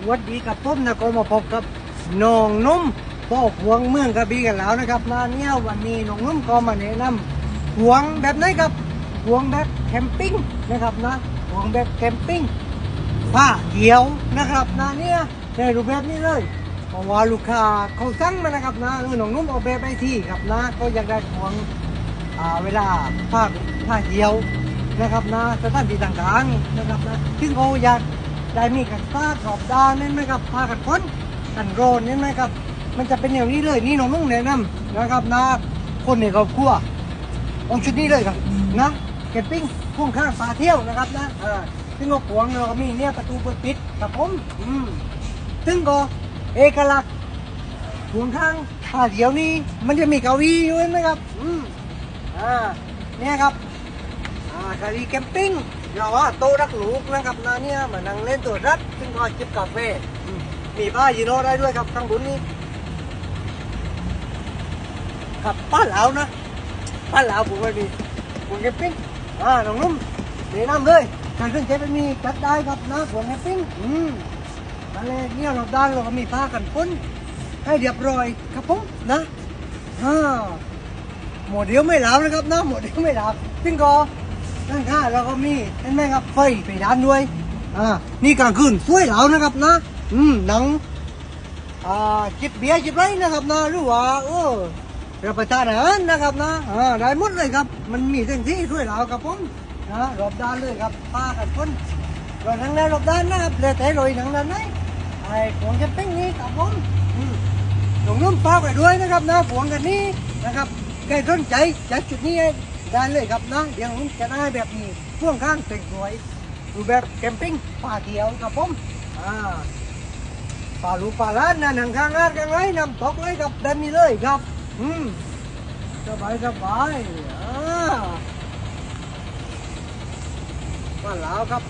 สวัสดีกับผมนะก็มาพบกับน้องนุ่มพ่อหวงเมืองกระบี่กันแล้วนะครับมาเนี่ยวันนี้น้องนุ่มก็มาแนะนำหวงแบบไหนครับหวงแบบแคมปิ้งนะครับนะหวงแบบแคมปิ้งผ้าเขียวนะครับนะเนี่ยในรูปแบบนี้เลยเพราะว่าลูกค้าเขาสั่งมานะครับนะเออน้องนุ่มเอาแบบไปที่ครับนะก็อยากได้หวงเวลาผ้าผ้าเขียวนะครับนะสถานที่ต่างๆนะครับนะซึ่งเขาอยาก ได้มีกันฟ้าขอบดานนี่ไหมครับผ้ากันพ้นกันโรนนี่ไหมครับ มันจะเป็นอย่างนี้เลยนี่น้องนุ่งแนะนำนะครับนะคนในครอบครัวองชุดนี้เลยครับนะแคมปิ้งพ่วงข้างปลาเที่ยวนะครับนะอ่าซึ่งก็ขวงเราก็มีเนี่ยประตูเปิดปิดครับผมอืมซึ่งก็เอกลักษณ์พ่วงข้างผ้าเที่ยวนี้มันจะมีเก้าอี้อยู่นไหมครับอืมอ่าเนี่ยครับอ่าคารีแคมปิ้ง เราว่าโต๊ะรักลูกนะครับนะเนี่ยมานั่งเล่นตัวรัดซึ่งก็จิบกาแฟมีผ้ายีโน่ได้ด้วยครับข้างบนนี้ครับป้าเหลานะป้าเหลาผมไม่มีผมแคมปิ้งอ่าน้องนุ่มแนะนำเลยการขึ้นเจ็ตมีจัดได้ครับนะผมแคมปิ้งอืมอะไรเนี่ยเราได้เราก็มีผ้ากันฝนให้เรียบร้อยครับผมนะอ่าหมดเดียวไม่หลาวนะครับนะหมดเดียวไม่หลาวซึ่งก็ นั่นค่ะเราก็มีเห็นไหมครับไฟไปด้านด้วยอ่านี่กลางคืนสวยหลาวนะครับนะ อืมหนังอ่าจิบเบียร์จิบไรนะครับนะหรือว่าเออรับประทานอาหารนะครับนะอ่าได้หมดเลยครับ มันมีเส้นที่สวยหลาวครับผมนะรอบด้านเลยครับป้ากันพ้นรอยทางด้านรอบด้านนะครับเลยแต่รอยทางด้านไหนไอ้ของจะเป็นนี้ครับผมอืมหลวงนุ่มฟ้ากไปด้วยนะครับนะฝวงกันนี้นะครับใครสนใจจากจุดนี้ ได้เลยครับนะเดี๋ยวผมจะได้แบบนี้พ่วงข้างสวยๆดูแบบแคมปิ้งป่าเขียวครับผมอ่าป่าลูกป่าล้านนะหนังข้างงานกันไรนำตกเลยครับดันนี้เลยครับ อืมสบายสบายอ่ามาแลาวครับ